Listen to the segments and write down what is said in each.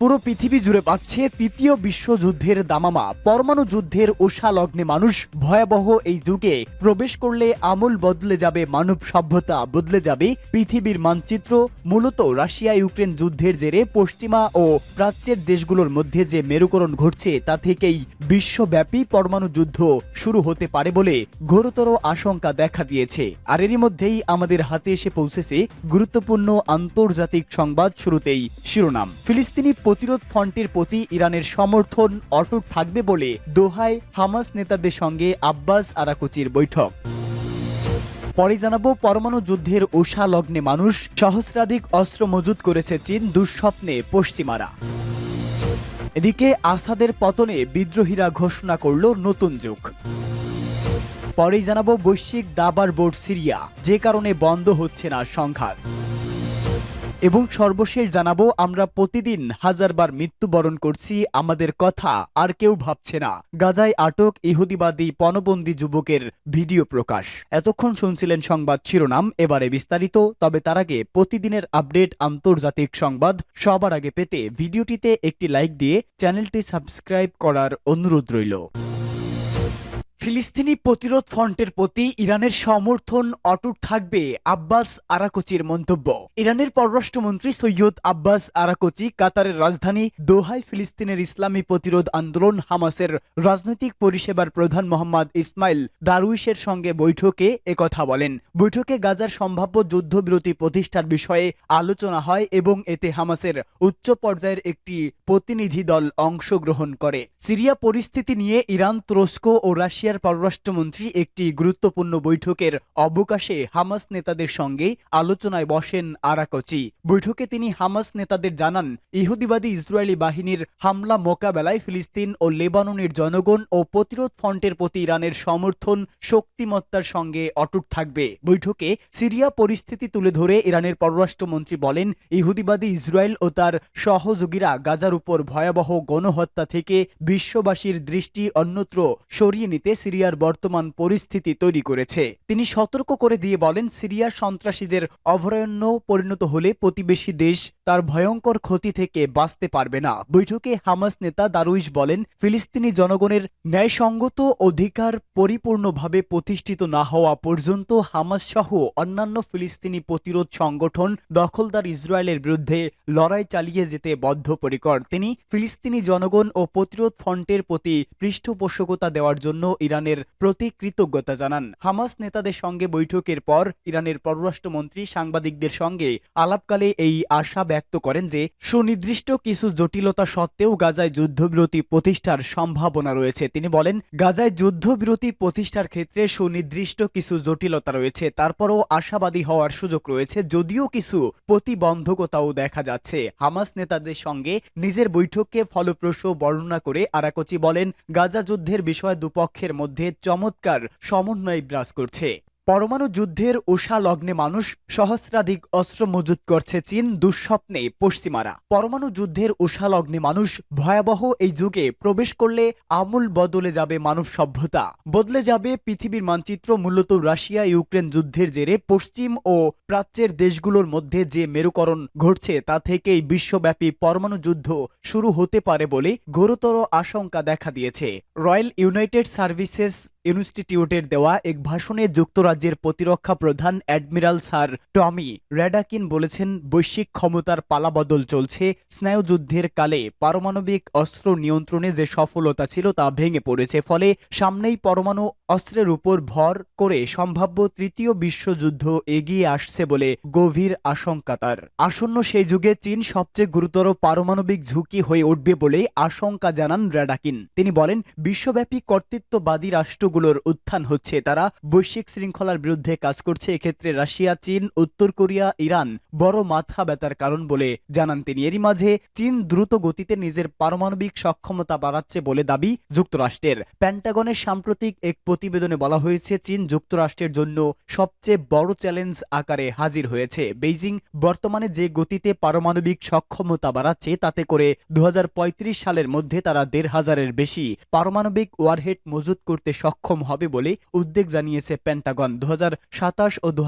পুরো পৃথিবী জুড়ে পাচ্ছে তৃতীয় বিশ্বযুদ্ধের দামামা। পরমাণু যুদ্ধের ওষা লগ্নে মানুষ ভয়াবহ এই যুগে প্রবেশ করলে আমূল বদলে যাবে মানব সভ্যতা, বদলে যাবে পৃথিবীর মানচিত্র, মূলত রাশিয়া ইউক্রেন যুদ্ধের জেরে পশ্চিমা ও প্রাচ্যের দেশগুলোর মধ্যে যে মেরুকরণ ঘটছে, তা থেকেই বিশ্বব্যাপী পরমাণু যুদ্ধ শুরু হতে পারে বলে ঘোরতর আশঙ্কা দেখা দিয়েছে। আর এরই মধ্যেই আমাদের হাতে এসে পৌঁছেছে গুরুত্বপূর্ণ আন্তর্জাতিক সংবাদ শুরুতেই শিরোনাম। ফিলিস্তিনি প্রতিরোধ ফ্রন্টের প্রতি ইরানের সমর্থন অটুট থাকবে বলে দোহায় হামাস নেতাদের সঙ্গে আব্বাস আরাকুচির বৈঠক। পরে জানাব, পরমাণু যুদ্ধের ওষা লগ্নে মানুষ সহস্রাধিক অস্ত্র মজুত করেছে চীন দুঃস্বপ্নে পশ্চিমারা। এদিকে আসাদের পতনে বিদ্রোহীরা ঘোষণা করল নতুন যুগ। পরেই জানাব, বৈশ্বিক দাবার বোর্ড সিরিয়া, যে কারণে বন্ধ হচ্ছে না সংঘাত। এবং সর্বশেষ জানাব, আমরা প্রতিদিন হাজারবার মৃত্যুবরণ করছি আমাদের কথা, আর কেউ ভাবছে না। গাজায় আটক ইহুদিবাদী পণবন্দী যুবকের ভিডিও প্রকাশ। এতক্ষণ শুনছিলেন সংবাদ শিরোনাম, এবারে বিস্তারিত, তবে তার আগে প্রতিদিনের আপডেট আন্তর্জাতিক সংবাদ, সবার আগে পেতে ভিডিওটিতে একটি লাইক দিয়ে চ্যানেলটি সাবস্ক্রাইব করার অনুরোধ রইল। ফিলিস্তিনি প্রতিরোধ ফ্রন্টের প্রতি ইরানের সমর্থন অটুট থাকবে আব্বাস আরাকোচির মন্তব্য। ইরানের পররাষ্ট্রমন্ত্রী সৈয়দ আব্বাস আরাকোচি কাতারের রাজধানী দোহায় ফিলিস্তিনের ইসলামী প্রতিরোধ আন্দোলন হামাসের রাজনৈতিক পরিষেবার প্রধান মোহাম্মদ ইসমাইল দারুইশের সঙ্গে বৈঠকে একথা বলেন। বৈঠকে গাজার সম্ভাব্য যুদ্ধবিরতি প্রতিষ্ঠার বিষয়ে আলোচনা হয় এবং এতে হামাসের উচ্চ পর্যায়ের একটি প্রতিনিধি দল অংশগ্রহণ করে। সিরিয়া পরিস্থিতি নিয়ে ইরান, তুরস্ক ও রাশিয়ার পররাষ্ট্রমন্ত্রী একটি গুরুত্বপূর্ণ বৈঠকের অবকাশে হামাস নেতাদের সঙ্গে আলোচনায় বসেন আরাকচি। বৈঠকে তিনি হামাস নেতাদের জানান, ইহুদিবাদী ইসরায়েলি বাহিনীর হামলা মোকাবেলায় ফিলিস্তিন ও লেবাননের জনগণ ও প্রতিরোধ ফ্রন্টের প্রতি ইরানের সমর্থন, শক্তিমত্তার সঙ্গে অটুট থাকবে। বৈঠকে সিরিয়া পরিস্থিতি তুলে ধরে ইরানের পররাষ্ট্রমন্ত্রী বলেন, ইহুদিবাদী ইসরায়েল ও তার সহযোগীরা গাজার উপর ভয়াবহ গণহত্যা থেকে বিশ্ববাসীর দৃষ্টি অন্যত্র সরিয়ে নিতে সিরিয়ার বর্তমান পরিস্থিতি তৈরি করেছে। তিনি সতর্ক করে দিয়ে বলেন, সিরিয়া সন্ত্রাসীদের অভয়ারণ্য পরিণত হলে প্রতিবেশী দেশ তার ভয়ঙ্কর ক্ষতি থেকে বাঁচতে পারবে না। বৈঠকে হামাস নেতা দারুইশ বলেন, ফিলিস্তিনি জনগণের ন্যায়সঙ্গত অধিকার পরিপূর্ণভাবে প্রতিষ্ঠিত না হওয়া পর্যন্ত হামাস সহ অন্যান্য ফিলিস্তিনি প্রতিরোধ সংগঠন দখলদার ইসরায়েলের বিরুদ্ধে লড়াই চালিয়ে যেতে বদ্ধপরিকর। তিনি ফিলিস্তিনি জনগণ ও প্রতিরোধ ফ্রন্টের প্রতি পৃষ্ঠপোষকতা দেওয়ার জন্য ইরানের প্রতি কৃতজ্ঞতা জানান। হামাস নেতাদের সঙ্গে বৈঠকের পর ইরানের পররাষ্ট্রমন্ত্রী সাংবাদিকদের সঙ্গে আলাপকালে এই আশা ব্যক্ত করেন যে, সুনির্দিষ্ট কিছু জটিলতা সত্ত্বেও গাজায় যুদ্ধবিরতি প্রতিষ্ঠার সম্ভাবনা রয়েছে। তিনি বলেন, গাজায় যুদ্ধবিরতি প্রতিষ্ঠার ক্ষেত্রে সুনির্দিষ্ট কিছু জটিলতা রয়েছে। তারপরও আশাবাদী হওয়ার সুযোগ রয়েছে, যদিও কিছু প্রতিবন্ধকতাও দেখা যাচ্ছে। হামাস নেতাদের সঙ্গে নিজের বৈঠককে ফলপ্রসূ বর্ণনা করে আরাকচি বলেন, গাজা যুদ্ধের বিষয়ে দুপক্ষের মধ্যে চমৎকার সমন্বয় বিরাজ করছে। পরমাণু যুদ্ধের ওষা লগ্নে মানুষ সহস্রাধিক অস্ত্র মজুত করছে চীন দুঃস্বপ্নে পশ্চিমারা। পরমাণু যুদ্ধের ওষা লগ্নে মানুষ ভয়াবহ এই যুগে প্রবেশ করলে আমূল বদলে যাবে মানব সভ্যতা, বদলে যাবে পৃথিবীর মানচিত্র, মূলত রাশিয়া ইউক্রেন যুদ্ধের জেরে পশ্চিম ও প্রাচ্যের দেশগুলোর মধ্যে যে মেরুকরণ ঘটছে তা থেকেই বিশ্বব্যাপী পরমাণু যুদ্ধ শুরু হতে পারে বলে গুরুতর আশঙ্কা দেখা দিয়েছে। রয়্যাল ইউনাইটেড সার্ভিসেস ইনস্টিটিউটের দেওয়া এক ভাষণে যুক্তরাজ্যের প্রতিরক্ষা প্রধান অ্যাডমিরাল স্যার টমি র্যাডাকিন বলেছেন, বৈশ্বিক ক্ষমতার পালাবদল চলছে, স্নায়ুযুদ্ধের কালে পারমাণবিক অস্ত্র নিয়ন্ত্রণে যে সফলতা ছিল তা ভেঙে পড়েছে, ফলে সামনেই পরমাণু অস্ত্রের উপর ভর করে সম্ভাব্য তৃতীয় বিশ্বযুদ্ধ এগিয়ে আসছে বলে গভীর আশঙ্কা তার। আসন্ন সেই যুগে চীন সবচেয়ে গুরুতর পারমাণবিক ঝুঁকি হয়ে উঠবে বলে আশঙ্কা জানান র্যাডাকিন। তিনি বলেন, বিশ্বব্যাপী কর্তৃত্ববাদী রাষ্ট্রগুলোর উত্থান হচ্ছে। তারা বৈশ্বিক শৃঙ্খলার বিরুদ্ধে কাজ করছে। এক্ষেত্রে রাশিয়া, চীন, উত্তর কোরিয়া, ইরান বড় মাথা ব্যথার কারণ বলে জানান তিনি। এরই মাঝে চীন দ্রুত গতিতে নিজের পারমাণবিক সক্ষমতা বাড়াচ্ছে বলে দাবি যুক্তরাষ্ট্রের। প্যান্টাগনের সাম্প্রতিক এক প্রতিবেদনে বলা হয়েছে, চীন যুক্তরাষ্ট্রের জন্য সবচেয়ে বড় চ্যালেঞ্জ আকারে হাজির হয়েছে। বেইজিং বর্তমানে যে গতিতে পারমাণবিক সক্ষমতা বাড়াচ্ছে, তাতে করে দু হাজার পঁয়ত্রিশ সালের মধ্যে তারা দেড় হাজারের বেশি পারমাণবিক ওয়ারহেড মজুত করতে সক্ষম সক্ষম হবে বলে উদ্বেগ জানিয়েছে পেন্টাগন দু হাজার সাতাশ ও দু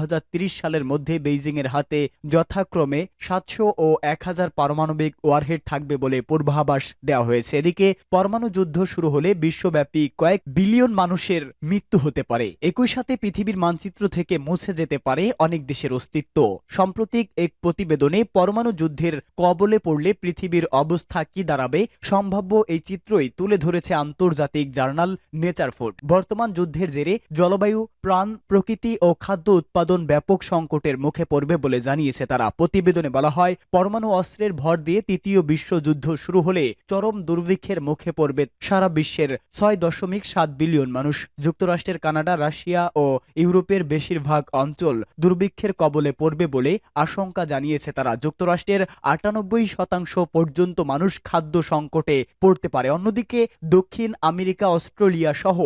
সালের মধ্যে বেইজিংয়ের হাতে যথাক্রমে সাতশো ও এক হাজার পারমাণবিক ওয়ারহেড থাকবে বলে পূর্বাভাস দেওয়া হয়েছে। এদিকে পরমাণু যুদ্ধ শুরু হলে বিশ্বব্যাপী কয়েক বিলিয়ন মানুষের মৃত্যু হতে পারে। একই সাথে পৃথিবীর মানচিত্র থেকে মুছে যেতে পারে অনেক দেশের অস্তিত্ব। সাম্প্রতিক এক প্রতিবেদনে পরমাণু যুদ্ধের কবলে পড়লে পৃথিবীর অবস্থা কি দাঁড়াবে সম্ভাব্য এই চিত্রই তুলে ধরেছে আন্তর্জাতিক জার্নাল নেচার ফুড বর্তমান যুদ্ধের জেরে জলবায়ু, প্রাণ, প্রকৃতি ও খাদ্য উৎপাদন ব্যাপক সংকটের মুখে পড়বে বলে জানিয়েছে তারা। প্রতিবেদনে বলা হয়, পরমাণু অস্ত্রের ভর দিয়ে তৃতীয় বিশ্বযুদ্ধ শুরু হলে চরম দুর্ভিক্ষের মুখে পড়বে সারা বিশ্বের ছয় দশমিক সাত বিলিয়ন মানুষ। যুক্তরাষ্ট্রের কানাডা, রাশিয়া ও ইউরোপের বেশিরভাগ অঞ্চল দুর্ভিক্ষের কবলে পড়বে বলে আশঙ্কা জানিয়েছে তারা। যুক্তরাষ্ট্রের আটানব্বই শতাংশ পর্যন্ত মানুষ খাদ্য সংকটে পড়তে পারে। অন্যদিকে দক্ষিণ আমেরিকা, অস্ট্রেলিয়া সহ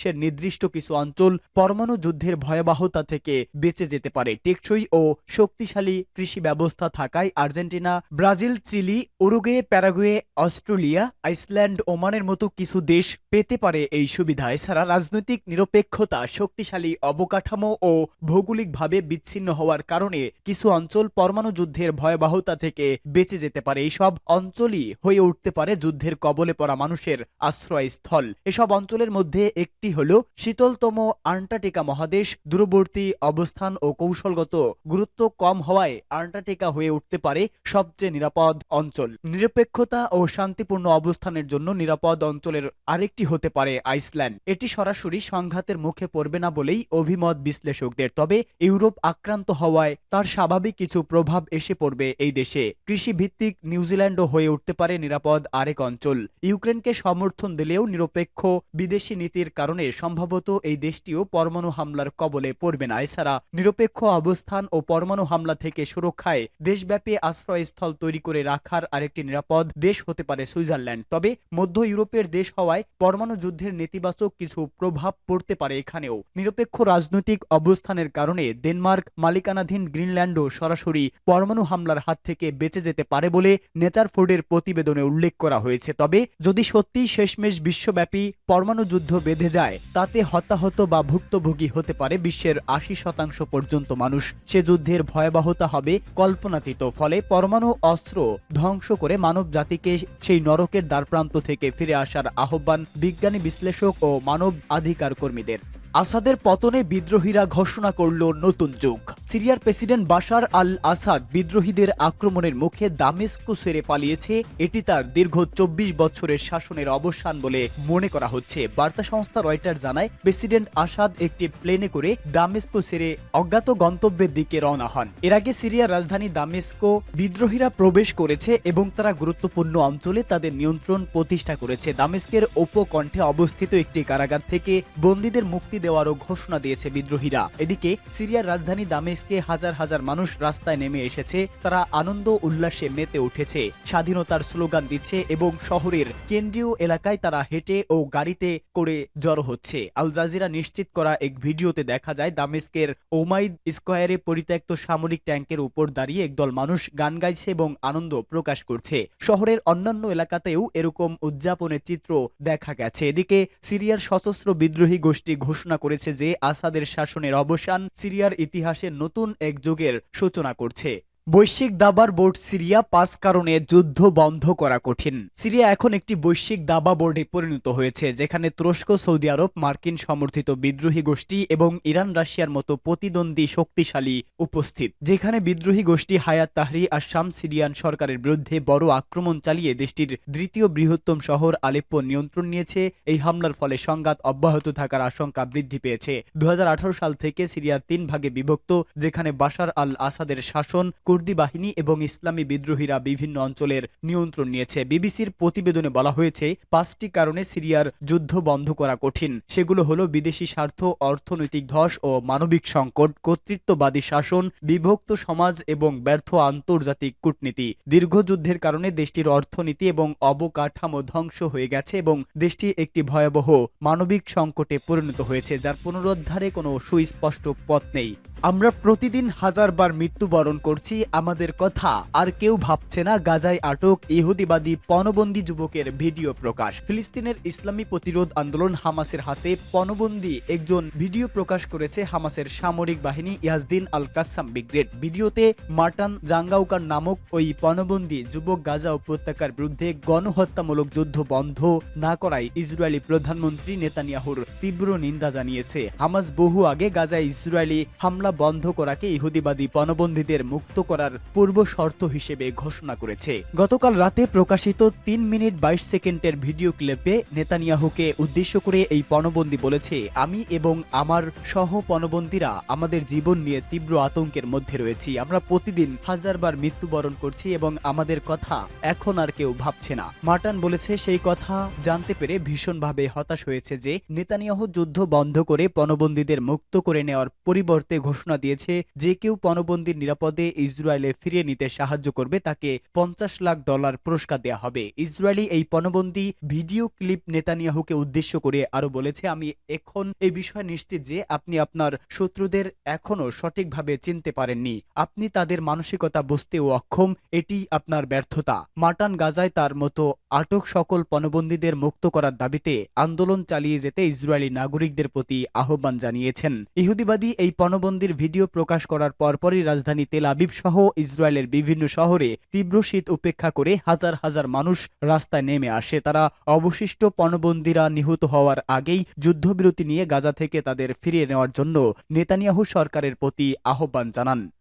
বিশ্বের নির্দিষ্ট কিছু অঞ্চল পরমাণু যুদ্ধের ভয়াবহতা থেকে বেঁচে যেতে পারে। টেকসই ও শক্তিশালী কৃষি ব্যবস্থা থাকায় Argentina, Brazil, Chile, Uruguay, Paraguay, Australia, Iceland, ওমানের মতো কিছু দেশ পেতে পারে এই সুবিধা। এছাড়া রাজনৈতিক নিরপেক্ষতা, শক্তিশালী অবকাঠামো ও ভৌগোলিকভাবে বিচ্ছিন্ন হওয়ার কারণে কিছু অঞ্চল পরমাণু যুদ্ধের ভয়াবহতা থেকে বেঁচে যেতে পারে। এইসব অঞ্চলই হয়ে উঠতে পারে যুদ্ধের কবলে পড়া মানুষের আশ্রয়স্থল। এসব অঞ্চলের মধ্যে একটি হল শীতলতম আন্টার্কটিকা মহাদেশ, দূরবর্তী অবস্থান ও কৌশলগত গুরুত্ব কম হওয়ায় আন্টার্কটিকা হয়ে উঠতে পারে সবচেয়ে নিরাপদ অঞ্চল। নিরপেক্ষতা ও শান্তিপূর্ণ অবস্থানের জন্য নিরাপদ অঞ্চলের আরেকটি হতে পারে আইসল্যান্ড। এটি সরাসরি সংঘাতের মুখে পড়বে না বলেই অভিমত বিশ্লেষকদের, তবে ইউরোপ আক্রান্ত হওয়ায় তার স্বাভাবিক কিছু প্রভাব এসে পড়বে এই দেশে। কৃষি ভিত্তিক নিউজিল্যান্ডও হয়ে উঠতে পারে নিরাপদ আরেক অঞ্চল। ইউক্রেনকে সমর্থন দিলেও নিরপেক্ষ বিদেশি নীতির কারণে সম্ভবত এই দেশটিও পরমাণু হামলার কবলে পড়বে না। এছাড়া নিরপেক্ষ অবস্থান ও পরমাণু হামলা থেকে সুরক্ষায় দেশব্যাপী আশ্রয়স্থল তৈরি করে রাখার আরেকটি নিরাপদ দেশ হতে পারে সুইজারল্যান্ড। তবে মধ্য ইউরোপের দেশ হওয়ায় পরমাণু যুদ্ধের নেতিবাচক কিছু প্রভাব পড়তে পারে এখানেও। নিরপেক্ষ রাজনৈতিক অবস্থানের কারণে ডেনমার্ক, মালিকানাধীন গ্রিনল্যান্ডও সরাসরি পরমাণু হামলার হাত থেকে বেঁচে যেতে পারে বলে নেচার ফোর্ডের প্রতিবেদনে উল্লেখ করা হয়েছে। তবে যদি সত্যিই শেষমেশ বিশ্বব্যাপী পরমাণু যুদ্ধ বেঁধে যায় তাতে হতাহত বা ভুক্তভোগী হতে পারে বিশ্বের আশি শতাংশ পর্যন্ত মানুষ। সে যুদ্ধের ভয়াবহতা হবে কল্পনাতীত, ফলে পরমাণু অস্ত্র ধ্বংস করে মানব জাতিকে সেই নরকের দ্বারপ্রান্ত থেকে ফিরে আসার আহ্বান বিজ্ঞানী বিশ্লেষক ও মানব আধিকার কর্মীদের আসাদের পতনে বিদ্রোহীরা ঘোষণা করল নতুন যুগ। সিরিয়ার প্রেসিডেন্ট বাশার আল আসাদ বিদ্রোহীদের আক্রমণের মুখে দামেস্কো সেরে পালিয়েছে। এটি তার দীর্ঘ চব্বিশ বছরের শাসনের অবসান বলে মনে করা হচ্ছে। বার্তা সংস্থা রয়টার জানায়, প্রেসিডেন্ট আসাদ একটি প্লেনে করে দামেস্কো সেরে অজ্ঞাত গন্তব্যের দিকে রওনা হন। এর আগে সিরিয়ার রাজধানী দামেস্কো বিদ্রোহীরা প্রবেশ করেছে এবং তারা গুরুত্বপূর্ণ অঞ্চলে তাদের নিয়ন্ত্রণ প্রতিষ্ঠা করেছে। দামেস্কের উপকণ্ঠে অবস্থিত একটি কারাগার থেকে বন্দীদের মুক্তি দেওয়ারও ঘোষণা দিয়েছে বিদ্রোহীরা। এদিকে সিরিয়ার রাজধানী দামেস্কে হাজার হাজার মানুষ রাস্তায় নেমে এসেছে, তারা আনন্দ উল্লাসে মেতে উঠেছে। স্বাধীনতার স্লোগান দিচ্ছে এবং শহরের কেন্দ্রীয় এলাকায় তারা হেঁটে ও গাড়িতে করে জড়ো হচ্ছে। আল জাজিরা নিশ্চিত করা এক ভিডিওতে দেখা যায়, দামেস্কের ওমাইদ স্কোয়ারে পরিত্যক্ত সামরিক ট্যাঙ্কের উপর দাঁড়িয়ে একদল মানুষ গান গাইছে এবং আনন্দ প্রকাশ করছে। শহরের অন্যান্য এলাকাতেও এরকম উদযাপনের চিত্র দেখা গেছে। এদিকে সিরিয়ার সশস্ত্র বিদ্রোহী গোষ্ঠী ঘোষণা করেছে যে আসাদের শাসনের অবসান সিরিয়ার ইতিহাসে নতুন এক যুগের সূচনা করছে। বৈশ্বিক দাবার বোর্ড সিরিয়া পাঁচ কারণে যুদ্ধ বন্ধ করা কঠিন। সিরিয়া এখন একটি বৈশ্বিক দাবা বোর্ডে পরিণত হয়েছে, যেখানে তুরস্ক, সৌদি আরব, মার্কিন সমর্থিত বিদ্রোহী গোষ্ঠী এবং ইরান, রাশিয়ার মতো প্রতিদ্বন্দ্বী শক্তিশালী উপস্থিত, যেখানে বিদ্রোহী গোষ্ঠী হায়াত তাহরি আসাম সিরিয়ান সরকারের বিরুদ্ধে বড় আক্রমণ চালিয়ে দেশটির দ্বিতীয় বৃহত্তম শহর আলেপ্পো নিয়ন্ত্রণ নিয়েছে। এই হামলার ফলে সংঘাত অব্যাহত থাকার আশঙ্কা বৃদ্ধি পেয়েছে। দু হাজার আঠারো সাল থেকে সিরিয়ার তিন ভাগে বিভক্ত, যেখানে বাশার আল আসাদের শাসন কুর্দি বাহিনী এবং ইসলামী বিদ্রোহীরা বিভিন্ন অঞ্চলের নিয়ন্ত্রণ নিয়েছে। বিবিসির প্রতিবেদনে বলা হয়েছে, পাঁচটি কারণে সিরিয়ার যুদ্ধ বন্ধ করা কঠিন। সেগুলো হলো বিদেশি স্বার্থ, অর্থনৈতিক ধস ও মানবিক সংকট, কর্তৃত্ববাদী শাসন, বিভক্ত সমাজ এবং ব্যর্থ আন্তর্জাতিক কূটনীতি। দীর্ঘ যুদ্ধের কারণে দেশটির অর্থনীতি এবং অবকাঠামো ধ্বংস হয়ে গেছে এবং দেশটি একটি ভয়াবহ মানবিক সংকটে পরিণত হয়েছে, যার পুনরুদ্ধারে কোনো সুস্পষ্ট পথ নেই। আমরা প্রতিদিন হাজারবার মৃত্যুবরণ করছি আমাদের কথা, আর কেউ ভাবছে না গাজায় আটক ইহুদিবাদী পণবন্দী যুবকের ভিডিও প্রকাশ। ফিলিস্তিনের ইসলামী প্রতিরোধ আন্দোলন হামাসের হাতে পণবন্দী একজন ভিডিও প্রকাশ করেছে হামাসের সামরিক বাহিনী ইয়াজদিন আল কাসাম ব্রিগেড। ভিডিওতে মার্টান জাঙ্গাউকার নামক ওই পণবন্দী যুবক গাজা উপত্যকার বিরুদ্ধে গণহত্যামূলক যুদ্ধ বন্ধ না করায় ইসরায়েলি প্রধানমন্ত্রী নেতানিয়াহুর তীব্র নিন্দা জানিয়েছে। হামাস বহু আগে গাজায় ইসরায়েলি হামলা বন্ধ করাকে ইহুদিবাদী পণবন্দীদের মুক্ত করার পূর্ব শর্ত হিসেবে ঘোষণা করেছে। গতকাল রাতে প্রকাশিত তিন মিনিট বাইশ সেকেন্ডের ভিডিও ক্লিপে নেতানিয়াহুকে উদ্দেশ্য করে এই পণবন্দী বলেছে, আমি এবং আমার সহ পণবন্দীরা আমাদের জীবন নিয়ে তীব্র আতঙ্কের মধ্যে রয়েছি। আমরা প্রতিদিন হাজারবার মৃত্যুবরণ করছি এবং আমাদের কথা এখন আর কেউ ভাবছে না। মার্টান বলেছে, সেই কথা জানতে পেরে ভীষণভাবে হতাশ হয়েছে যে নেতানিয়াহু যুদ্ধ বন্ধ করে পণবন্দীদের মুক্ত করে নেওয়ার পরিবর্তে ঘোষণা দিয়েছে যে কেউ পণবন্দীর নিরাপদে ইসরায়েলে ফিরিয়ে নিতে সাহায্য করবে, তাকে পঞ্চাশ লাখ ডলার পুরস্কার দেওয়া হবে। ইসরায়েলি এই পণবন্দী ভিডিও ক্লিপ নেতানিয়াহুকে উদ্দেশ্য করে আরও বলেছে, আমি এখন এই বিষয়ে নিশ্চিত যে আপনি আপনার শত্রুদের এখনও সঠিকভাবে চিনতে পারেননি। আপনি তাদের মানসিকতা বুঝতেও অক্ষম, এটি আপনার ব্যর্থতা। মার্টান গাজায় তার মতো আটক সকল পণবন্দীদের মুক্ত করার দাবিতে আন্দোলন চালিয়ে যেতে ইসরায়েলি নাগরিকদের প্রতি আহ্বান জানিয়েছেন। ইহুদিবাদী এই পণবন্দির ভিডিও প্রকাশ করার পরপরই রাজধানী তেল আবিব সহ ইসরায়েলের বিভিন্ন শহরে তীব্র শীত উপেক্ষা করে হাজার হাজার মানুষ রাস্তায় নেমে আসে। তারা অবশিষ্ট পণবন্দীরা নিহত হওয়ার আগেই যুদ্ধবিরতি নিয়ে গাজা থেকে তাদের ফিরিয়ে নেওয়ার জন্য নেতানিয়াহু সরকারের প্রতি আহ্বান জানান।